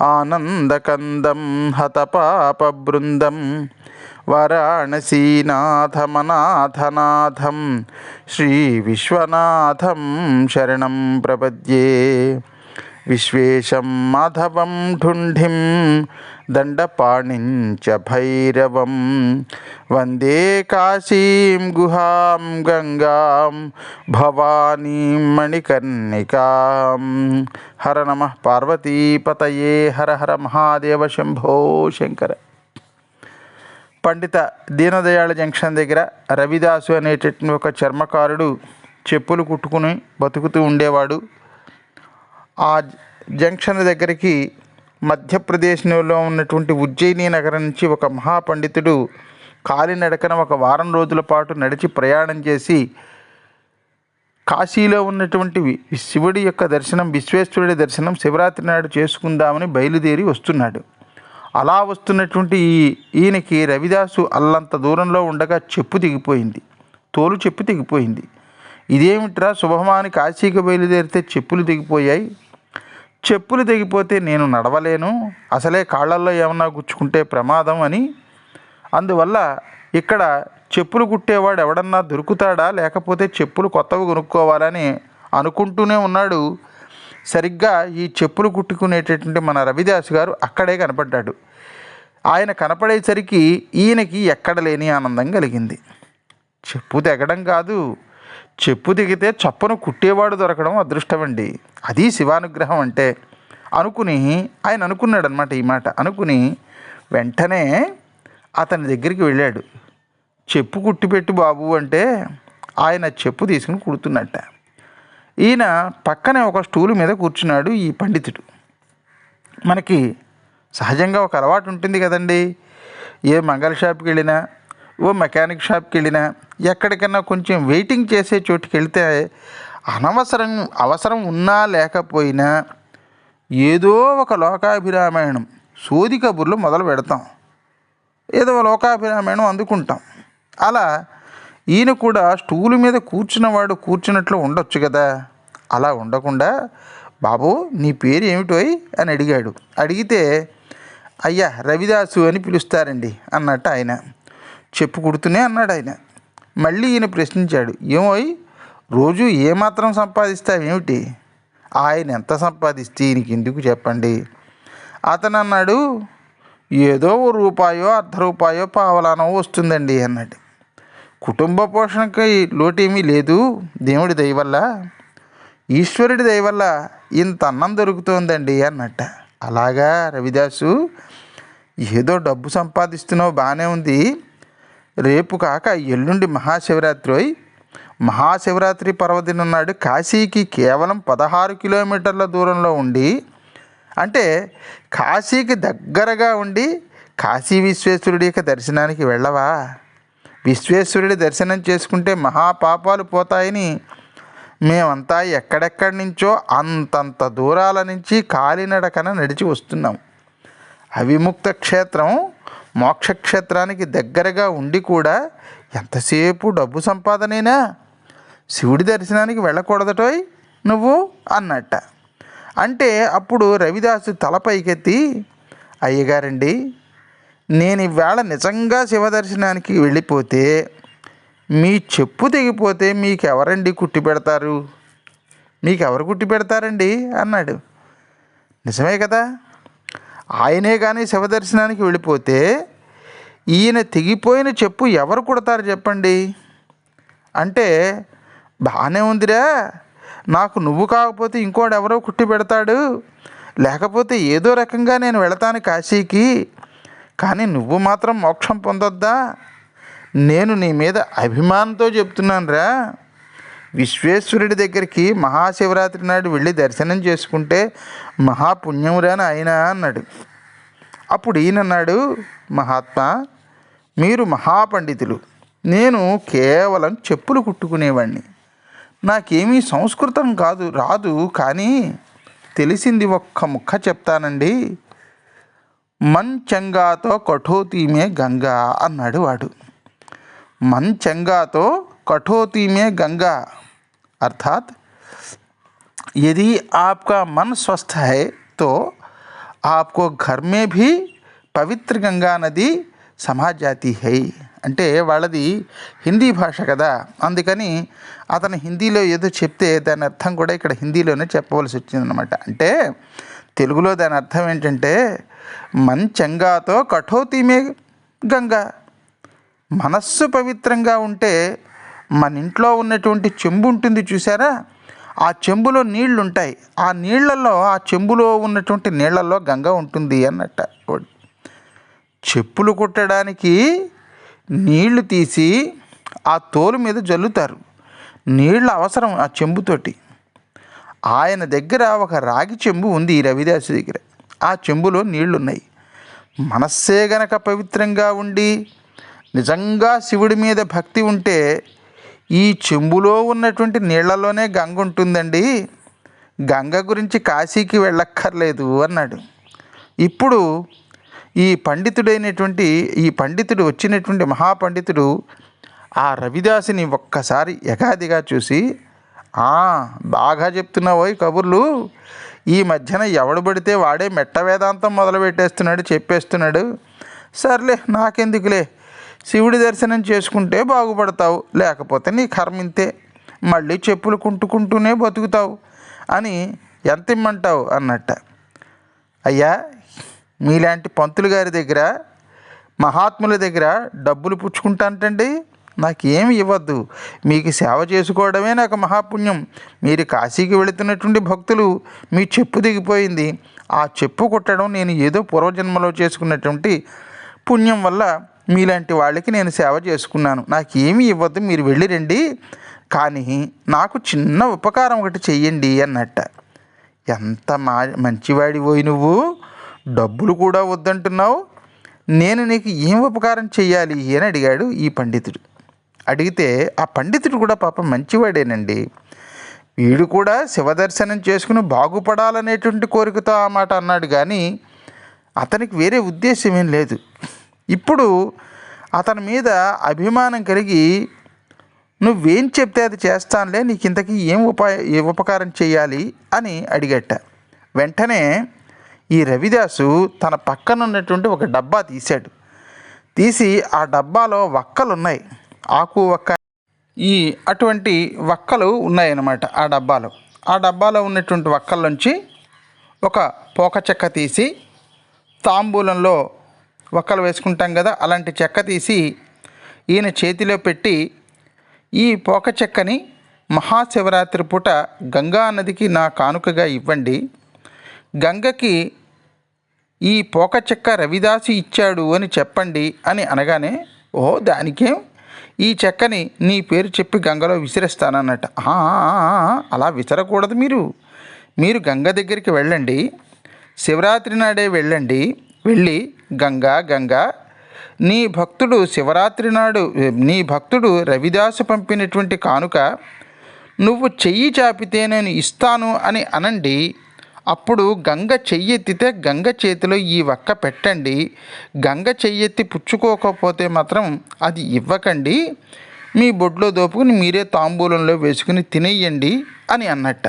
ఆనందకందం హతపాపబృందం వారాణసీనాథమనాథనాథం శ్రీ విశ్వనాథం శరణం ప్రపద్యే విశ్వేశం మాధవం ఢుంఢిం దండపాణించ భైరవం. వందే కాశీం గుహాం గంగాం భవానీ మణికర్ణికాం. హర నమ పార్వతీపతయే హర హర మహాదేవ శంభో శంకర. పండిత దీనదయాళ జంక్షన్ దగ్గర రవిదాసు అనేటటువంటి ఒక చర్మకారుడు చెప్పులు కుట్టుకుని బతుకుతూ ఉండేవాడు. ఆ జంక్షన్ దగ్గరికి మధ్యప్రదేశ్లో ఉన్నటువంటి ఉజ్జయిని నగరం నుంచి ఒక మహాపండితుడు కాలినడకన ఒక వారం రోజుల పాటు నడిచి ప్రయాణం చేసి కాశీలో ఉన్నటువంటి శివుడి యొక్క దర్శనం విశ్వేశ్వరుడి దర్శనం శివరాత్రి నాడు చేసుకుందామని బయలుదేరి వస్తున్నాడు. అలా వస్తున్నటువంటి ఈ ఈయనకి రవిదాసు అల్లంత దూరంలో ఉండగా చెప్పు దిగిపోయింది తోలు చెప్పు దిగిపోయింది ఇదేమిట్రా శుభమాని కాశీకి బయలుదేరితే చెప్పులు దిగిపోయాయి చెప్పులు తెగిపోతే నేను నడవలేను. అసలే కాళ్ళల్లో ఏమన్నా గుచ్చుకుంటే ప్రమాదం అని. అందువల్ల ఇక్కడ చెప్పులు కుట్టేవాడు ఎవడన్నా దొరుకుతాడా? లేకపోతే చెప్పులు కొత్తవి కొనుక్కోవాలని అనుకుంటూనే ఉన్నాడు. సరిగ్గా ఈ చెప్పులు కుట్టుకునేటటువంటి మన రవిదాస్ గారు అక్కడే కనపడ్డాడు. ఆయన కనపడేసరికి ఈయనకి ఎక్కడ లేని ఆనందం కలిగింది. చెప్పు తెగడం కాదు. చెప్పు దిగితే చప్పును కుట్టేవాడు దొరకడం అదృష్టమండి. అది శివానుగ్రహం అంటే. అనుకుని ఆయన అనుకున్నాడు అనమాట ఈ మాట. అనుకుని వెంటనే అతని దగ్గరికి వెళ్ళాడు. చెప్పు కుట్టిపెట్టు బాబు అంటే ఆయన చెప్పు తీసుకుని కుడుతున్నట్ట. ఈయన పక్కనే ఒక స్టూలు మీద కూర్చున్నాడు ఈ పండితుడు. మనకి సహజంగా ఒక అలవాటు ఉంటుంది కదండి. ఏ మంగళ షాప్కి వెళ్ళినా ఓ మెకానిక్ షాప్కి వెళ్ళినా ఎక్కడికైనా కొంచెం వెయిటింగ్ చేసే చోటుకి వెళ్తే అనవసరం అవసరం ఉన్నా లేకపోయినా ఏదో ఒక లోకాభిరామాయణం సోది కబుర్లు మొదలు పెడతాం. ఏదో లోకాభిరామాయణం అందుకుంటాం. అలా ఈయన కూడా స్టూలు మీద కూర్చున్నవాడు కూర్చున్నట్లు ఉండొచ్చు కదా. అలా ఉండకుండా బాబు నీ పేరు ఏమిటోయ్? అని అడిగాడు. అడిగితే అయ్యా రవిదాసు అని పిలుస్తారండి అన్నట్టు ఆయన. చెప్పు కుడుతూనే అన్నాడు ఆయన. మళ్ళీ ఈయన ప్రశ్నించాడు ఏమోయ్ రోజు ఏమాత్రం సంపాదిస్తావేమిటి? ఆయన ఎంత సంపాదిస్తే ఈయనకి ఎందుకు చెప్పండి? అతను అన్నాడు ఏదో ఓ రూపాయో అర్ధ రూపాయో పావలానో వస్తుందండి అన్నాడు. కుటుంబ పోషణకి లోటేమీ లేదు దేవుడి దయవల్ల ఈశ్వరుడి దయవల్ల ఇంత అన్నం దొరుకుతోందండి అన్నట్ట. అలాగా రవిదాసు ఏదో డబ్బు సంపాదిస్తున్నావు బాగానే ఉంది. రేపు కాక ఎల్లుండి మహాశివరాత్రి అయి మహాశివరాత్రి పర్వదినం నాడు కాశీకి కేవలం పదహారు కిలోమీటర్ల దూరంలో ఉండి అంటే కాశీకి దగ్గరగా ఉండి కాశీ విశ్వేశ్వరుడి యొక్క దర్శనానికి వెళ్ళవా? విశ్వేశ్వరుడి దర్శనం చేసుకుంటే మహాపాపాలు పోతాయని మేమంతా ఎక్కడెక్కడి నుంచో అంతంత దూరాల నుంచి కాలినడకన నడిచి వస్తున్నాం. అవిముక్త క్షేత్రం మోక్షక్షేత్రానికి దగ్గరగా ఉండి కూడా ఎంతసేపు డబ్బు సంపాదనేనా? శివుడి దర్శనానికి వెళ్ళకూడదటోయ్ నువ్వు అన్నట్ట. అంటే అప్పుడు రవిదాసు తల పైకెత్తి అయ్యగారండి నేను ఇవాళ నిజంగా శివ దర్శనానికి వెళ్ళిపోతే మీ చెప్పు తెగిపోతే మీకెవరండి కుట్టి పెడతారు? మీకెవరు కుట్టి పెడతారండి? అన్నాడు. నిజమే కదా? ఆయనే కానీ శివ దర్శనానికి వెళ్ళిపోతే ఈయన తెగిపోయిన చెప్పు ఎవరు కుడతారు చెప్పండి? అంటే బాగానే ఉందిరా. నాకు నువ్వు కాకపోతే ఇంకోడు ఎవరో కుట్టి పెడతాడు. లేకపోతే ఏదో రకంగా నేను వెళతాను కాశీకి. కానీ నువ్వు మాత్రం మోక్షం పొందొద్దా? నేను నీ మీద అభిమానంతో చెప్తున్నాను రా విశ్వేశ్వరుడి దగ్గరికి మహాశివరాత్రి నాడు వెళ్ళి దర్శనం చేసుకుంటే మహాపుణ్యమురాని ఆయన అన్నాడు. అప్పుడు ఈయనన్నాడు మహాత్మా మీరు మహాపండితులు. నేను కేవలం చెప్పులు కుట్టుకునేవాడిని నాకేమీ సంస్కృతం కాదు రాదు కానీ తెలిసింది ఒక్క ముక్క చెప్తానండి. మంచంగాతో కఠోతీమే గంగా అన్నాడు వాడు. మంచంగాతో కఠోతీమే గంగా अर्थात यदि आपका मन स्वस्थ है तो आपको घर में भी పవిత్ర గంగా నది సమా జాతి హై అంటే వాళ్ళది హిందీ భాష కదా అందుకని అతను హిందీలో ఏదో చెప్తే దాని అర్థం కూడా ఇక్కడ హిందీలోనే చెప్పవలసి వచ్చిందనమాట అంటే తెలుగులో దాని అర్థం ఏంటంటే మన్ చంగాతో కఠోతీమే గంగా మనస్సు పవిత్రంగా ఉంటే మన ఇంట్లో ఉన్నటువంటి చెంబు ఉంటుంది చూసారా ఆ చెంబులో నీళ్ళు ఉంటాయి ఆ నీళ్ళలో ఆ చెంబులో ఉన్నటువంటి నీళ్ళలో గంగ ఉంటుంది అన్నట్ట వాడు. చెప్పులు కుట్టడానికి నీళ్ళు తీసి ఆ తోలు మీద జల్లుతారు. నీళ్ళ అవసరం ఆ చెంబుతోటి ఆయన దగ్గర ఒక రాగి చెంబు ఉంది ఈ రవిదాసు దగ్గర. ఆ చెంబులో నీళ్ళున్నాయి మనస్సే గనక పవిత్రంగా ఉండి నిజంగా శివుడి మీద భక్తి ఉంటే ఈ చెంబులో ఉన్నటువంటి నీళ్ళలోనే గంగ ఉంటుందండి. గంగ గురించి కాశీకి వెళ్ళక్కర్లేదు అన్నాడు. ఇప్పుడు ఈ పండితుడైనటువంటి ఈ పండితుడు వచ్చినటువంటి మహాపండితుడు ఆ రవిదాసుని ఒక్కసారి యగాదిగా చూసి "ఆ, బాగా చెప్తున్నావోయ్ కబుర్లు. ఈ మధ్యన ఎవడు పడితే వాడే మెట్ట వేదాంతం మొదలు పెట్టేస్తున్నాడు చెప్పేస్తున్నాడు. సర్లే నాకెందుకులే. శివుడి దర్శనం చేసుకుంటే బాగుపడతావు లేకపోతే నీ కర్మింతే మళ్ళీ చెప్పులు కుంటుకుంటూనే బతుకుతావు అని ఎంత ఇమ్మంటావు అన్నట్ట. అయ్యా మీలాంటి పంతులు గారి దగ్గర మహాత్ముల దగ్గర డబ్బులు పుచ్చుకుంటాంటండి? నాకేమి ఇవ్వద్దు. మీకు సేవ చేసుకోవడమే నాకు మహాపుణ్యం. మీరు కాశీకి వెళుతున్నటువంటి భక్తులు మీ చెప్పు దిగిపోయింది. ఆ చెప్పు కుట్టడం నేను ఏదో పూర్వజన్మలో చేసుకున్నటువంటి పుణ్యం వల్ల మీలాంటి వాళ్ళకి నేను సేవ చేసుకున్నాను. నాకేమీ ఇవ్వద్దు మీరు వెళ్ళి రండి. కానీ నాకు చిన్న ఉపకారం ఒకటి చెయ్యండి అన్నట్ట. ఎంత మా మంచివాడి పోయి నువ్వు? డబ్బులు కూడా వద్దంటున్నావు. నేను నీకు ఏం ఉపకారం చెయ్యాలి అని అడిగాడు ఈ పండితుడు. అడిగితే ఆ పండితుడు కూడా పాపం మంచివాడేనండి. వీడు కూడా శివదర్శనం చేసుకుని బాగుపడాలనేటువంటి కోరికతో ఆ మాట అన్నాడు. కానీ అతనికి వేరే ఉద్దేశం ఏం లేదు. ఇప్పుడు అతని మీద అభిమానం కలిగి నువ్వేం చెప్తే అది చేస్తానులే నీకు ఇంతకీ ఏం ఉపాయ ఉపకారం చేయాలి అని అడిగట. వెంటనే ఈ రవిదాసు తన పక్కన ఉన్నటువంటి ఒక డబ్బా తీశాడు. తీసి ఆ డబ్బాలో వక్కలు ఉన్నాయి ఆకు వక్క ఈ అటువంటి వక్కలు ఉన్నాయన్నమాట ఆ డబ్బాలో. ఆ డబ్బాలో ఉన్నటువంటి వక్కల్లోంచి ఒక పోక చెక్క తీసి తాంబూలంలో ఒక్కలు వేసుకుంటాం కదా అలాంటి చెక్క తీసి ఈయన చేతిలో పెట్టి ఈ పోక చెక్కని మహాశివరాత్రి పూట గంగా నదికి నా కానుకగా ఇవ్వండి. గంగకి ఈ పోక చెక్క రవిదాసు ఇచ్చాడు అని చెప్పండి అని అనగానే ఓ దానికేం? ఈ చెక్కని నీ పేరు చెప్పి గంగలో విసిరేస్తానన్నట. అలా విసరకూడదు మీరు. మీరు గంగ దగ్గరికి వెళ్ళండి. శివరాత్రి నాడే వెళ్ళండి. వెళ్ళి గంగా గంగా నీ భక్తుడు శివరాత్రి నాడు నీ భక్తుడు రవిదాసు పంపినటువంటి కానుక నువ్వు చెయ్యి చాపితే నేను ఇస్తాను అని అనండి. అప్పుడు గంగ చెయ్యెత్తితే గంగ చేతిలో ఈ వక్క పెట్టండి. గంగ చెయ్యెత్తి పుచ్చుకోకపోతే మాత్రం అది ఇవ్వకండి. మీ బొడ్లో దోపుకుని మీరే తాంబూలంలో వేసుకుని తినేయండి అని అన్నట్ట.